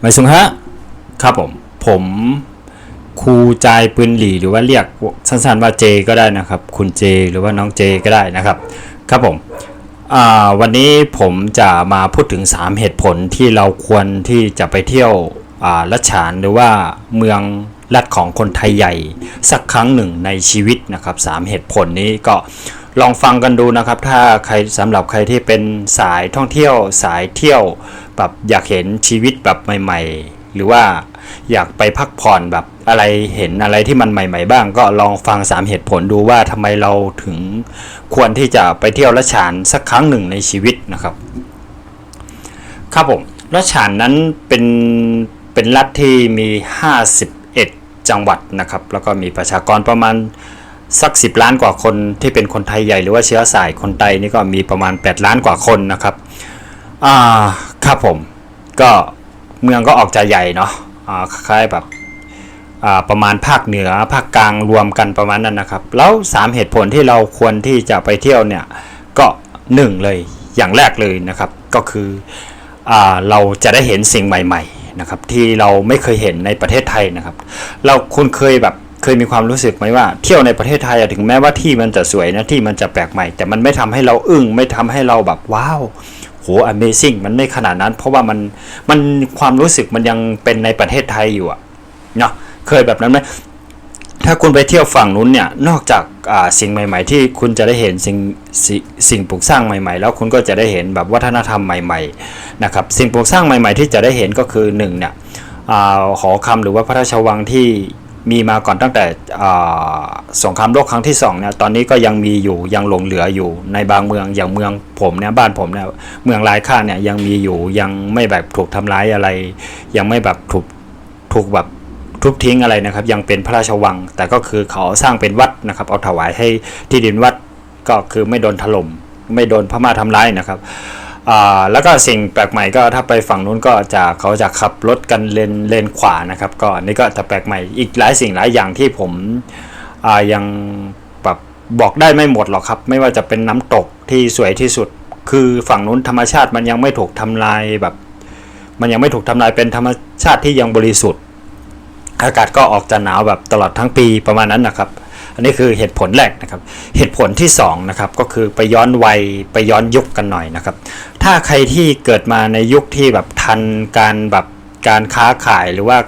ไม่สุงฮะครับผม ผมครูจายปืนหลีหรือว่าเรียกสั้นๆว่าเจก็ได้นะครับ คุณเจหรือว่าน้องเจก็ได้นะครับ ครับผมวันนี้ผมจะมาพูดถึง 3 เหตุผลที่เราควรที่จะไปเที่ยวอ่าลัดฉานหรือว่าเมืองลัดของคนไทยใหญ่ สักครั้งหนึ่งในชีวิตนะครับสามเหตุผลนี้ก็ ลองฟังกันดูนะครับ ถ้าใครสำหรับใครที่เป็นสายท่องเที่ยว สายเที่ยวแบบอยากเห็นชีวิตแบบใหม่ ๆ หรือว่าอยากไปพักผ่อนแบบอะไรเห็นอะไรที่มันใหม่ ๆ บ้าง ก็ลองฟัง 3 เหตุผลดูว่าทำไมเราถึงควรที่จะไปเที่ยวละฉานสักครั้งหนึ่งในชีวิตนะครับ ครับผมละฉานนั้นเป็นเป็นรัฐที่มี 51 จังหวัดนะครับ แล้วก็มีประชากรประมาณ สัก 10 ล้านกว่าคนที่เป็นคนไทยใหญ่หรือว่าเชื้อสายคนไทยนี่ก็มีประมาณ 8 ล้านกว่าคนนะครับอ่าครับผมก็เมืองก็ออกจะใหญ่เนาะอ่าคล้ายแบบอ่าประมาณภาคเหนือภาคกลางรวมกันประมาณนั้นนะครับ แล้ว 3 เหตุผลที่เราควรที่จะไปเที่ยวเนี่ยก็ 1 เลยอย่างแรกเลยนะครับก็คืออ่าเราจะได้เห็นสิ่งใหม่ ๆนะครับที่เราไม่เคยเห็นในประเทศไทยนะครับ เราคุณเคยแบบ เคยมีความรู้สึกไหมว่าเที่ยวในประเทศไทยถึงแม้ว่าที่มันจะสวยนะที่มันจะแปลกใหม่ แต่มันไม่ทำให้เราอึ้งไม่ทำให้เราแบบว้าวโห Amazing มันไม่ขนาดนั้น เพราะว่ามันมันความรู้สึกมันยังเป็นในประเทศไทยอยู่อะเนาะเคยแบบนั้นไหมถ้าคุณไปเที่ยวฝั่งนู้นเนี่ยนอกจากาสิ่งใหม่ ๆ ที่คุณจะได้เห็นสิ่งสิสิ่งปลูกสร้างใหม่ ๆ แล้วคุณก็จะได้เห็นแบบวัฒนธรรมใหม่ๆนะครับสิ่งปลูกสร้างใหม่ ๆ ที่จะได้เห็นก็คือหนึ่งเนี่ยอ่าหอคำหรือว่าพระราชวังที่ มีมาก่อนตั้งแต่สงครามโลกครั้งที่สองเนี่ยตอนนี้ก็ยังมีอยู่ยังหลงเหลืออยู่ในบางเมืองอย่างเมืองผมเนี่ยบ้านผมเนี่ยเมืองลายค่าเนี่ยยังมีอยู่ยังไม่แบบถูกทำร้ายอะไร ยังไม่แบบถูกถูกแบบทุบทิ้งอะไรนะครับ ยังเป็นพระราชวัง แต่ก็คือเขาสร้างเป็นวัดนะครับ เอาถวายให้ที่ดินวัดก็คือไม่โดนถล่มไม่โดนพม่าทำร้ายนะครับ แล้วก็สิ่งแปลกใหม่ก็ถ้าไปฝั่งนู้นก็จะเขาจะขับรถกันเลนเลนขวานะครับ ก็นี่ก็จะแปลกใหม่อีกหลายสิ่งหลายอย่างที่ผมยังแบบบอกได้ไม่หมดหรอกครับ ไม่ว่าจะเป็นน้ำตกที่สวยที่สุด คือฝั่งนู้นธรรมชาติมันยังไม่ถูกทำลายแบบ มันยังไม่ถูกทำลายเป็นธรรมชาติที่ยังบริสุทธิ์ อากาศก็ออกจะหนาวแบบตลอดทั้งปีประมาณนั้นนะครับ อันนี้คือเหตุผลแรกนะครับ เหตุผลที่2นะครับก็คือไปย้อนวัยไปย้อนยุคกันหน่อยนะครับ ถ้าใครที่เกิดมาในยุคที่แบบทันการแบบการค้าขายหรือว่า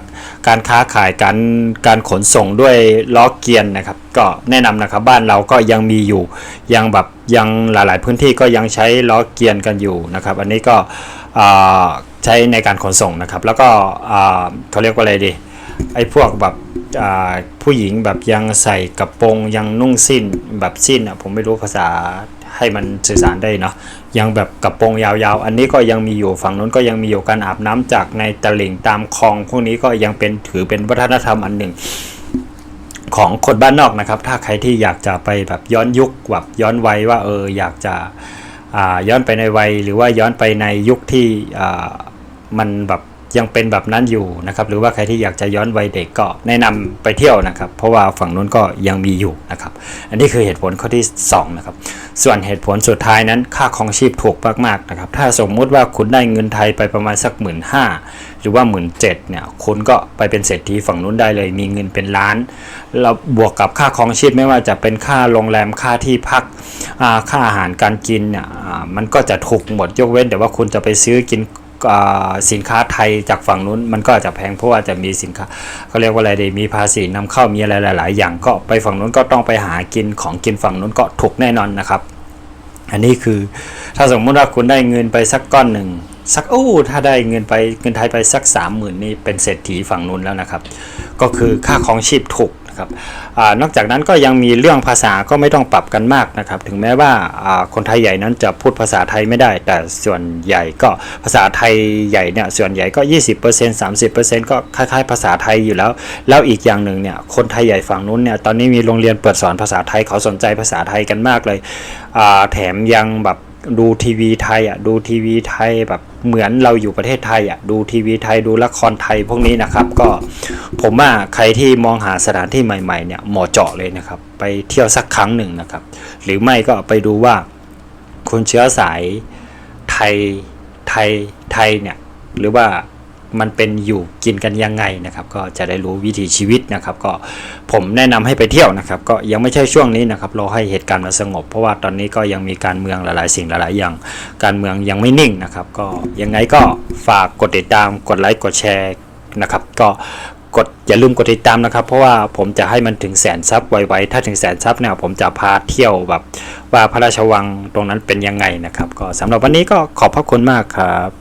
การค้าขายการการขนส่งด้วยล้อเกียร์นะครับ ก็แนะนำนะครับบ้านเราก็ยังมีอยู่ยังแบบยังหลาย ๆ พื้นที่ก็ยังใช้ล้อเกียร์กันอยู่นะครับ อันนี้ก็ใช้ในการขนส่งนะครับ แล้วก็เขาเรียกว่าอะไรดีไอ้พวกแบบ ผู้หญิงแบบยังใส่กระโปรงยังนุ่งสิ้นแบบสิ้นอะผมไม่รู้ภาษาให้มันสื่อสารได้เนาะยังแบบกระโปรงยาวๆ อันนี้ก็ยังมีอยู่ฝั่งนู้นก็ยังมีอยู่การอาบน้ำจากในตะลิ่งตามคลอง พวกนี้ก็ยังเป็นถือเป็นวัฒนธรรมอันหนึ่ง ของคนบ้านนอกนะครับ ถ้าใครที่อยากจะไปแบบย้อนยุคแบบย้อนวัยว่าเอออยากจะย้อนไปในวัยหรือว่าย้อนไปในยุคที่มันแบบ ยังเป็นแบบนั้นอยู่นะครับหรือว่าใครที่อยากจะย้อนวัยเด็กก็แนะนำไปเที่ยวนะครับ เพราะว่าฝั่งนู้นก็ยังมีอยู่นะครับอันนี้คือเหตุผลข้อที่2นะครับส่วนเหตุผลสุดท้ายนั้นค่าของชีพถูกมากๆนะครับถ้าสมมุติว่าคุณได้เงินไทยไปประมาณสักหมื่นห้าหรือว่าหมื่นเจ็ดเนี่ยคุณก็ไปเป็นเศรษฐีฝั่งนู้นได้เลย มีเงินเป็นล้านแล้วบวกกับค่าของชีพไม่ว่าจะเป็นค่าโรงแรมค่าที่พักค่าอาหารการกินเนี่ยมันก็จะถูกหมดยกเว้นแต่ว่าคุณจะไปซื้อกิน สินค้าไทยจากฝั่งนู้นมันก็อาจจะแพงเพราะว่าจะมีสินค้าเขาเรียกว่าอะไรดีมีภาษีนำเข้ามีอะไรหลาย ๆ อย่างก็ไปฝั่งนู้นก็ต้องไปหากินของกินฝั่งนู้นก็ถูกแน่นอนนะครับอันนี้คือถ้าสมมติว่าคุณได้เงินไปสักก้อนหนึ่งสักโอ้ถ้าได้เงินไปเงินไทยไปสักสามหมื่นนี่เป็นเศรษฐีฝั่งนู้นแล้วนะครับ ก็คือค่าของชีพถูก นะครับอนอกจากนั้นก็ยังมีเรื่องภาษาก็ไม่ต้องปรับกันมากนะครับ ถึงแม้ว่าคนไทยใหญ่นั้นจะพูดภาษาไทยไม่ได้ แต่ส่วนใหญ่ก็ภาษาไทยใหญ่เนี่ยส่วนใหญ่ก็ 20% 30%ก็คล้ายๆ ภาษาไทยอยู่แล้ว แล้วอีกอย่างหนึ่งเนี่ยคนไทยใหญ่ฝั่งนู้นเนี่ยตอนนี้มีโรงเรียนเปิดสอนภาษาไทยเขาสนใจภาษาไทยกันมากเลยแถมยังแบบ ดูทีวีไทยอะดูทีวีไทยแบบเหมือนเราอยู่ประเทศไทยอะดูทีวีไทยดูละครไทยพวกนี้นะครับ ก็ผมว่าใครที่มองหาสถานที่ใหม่ๆเนี่ยเหมาะเจาะเลยนะครับ ไปเที่ยวสักครั้งหนึ่งนะครับ หรือไม่ก็ไปดูว่าคนเชื้อสายไทยไทยไทยเนี่ยหรือว่า มันเป็นอยู่กินกันยังไงนะครับ ก็จะได้รู้วิถีชีวิตนะครับ ก็ผมแนะนำให้ไปเที่ยวนะครับ ก็ยังไม่ใช่ช่วงนี้นะครับรอให้เหตุการณ์มันสงบ เพราะว่าตอนนี้ก็ยังมีการเมืองหลายๆ สิ่งหลายๆอย่าง การเมืองยังไม่นิ่งนะครับ ก็ยังไงก็ฝากกดติดตามกดไลค์กดแชร์นะครับ ก็กดอย่าลืมกดติดตามนะครับ เพราะว่าผมจะให้มันถึงแสนซับไวๆถ้าถึงแสนซับเนี่ยผมจะพาเที่ยวแบบ ว่าพระราชวังตรงนั้นเป็นยังไงนะครับ ก็สำหรับวันนี้ก็ขอบพระคุณมากครับ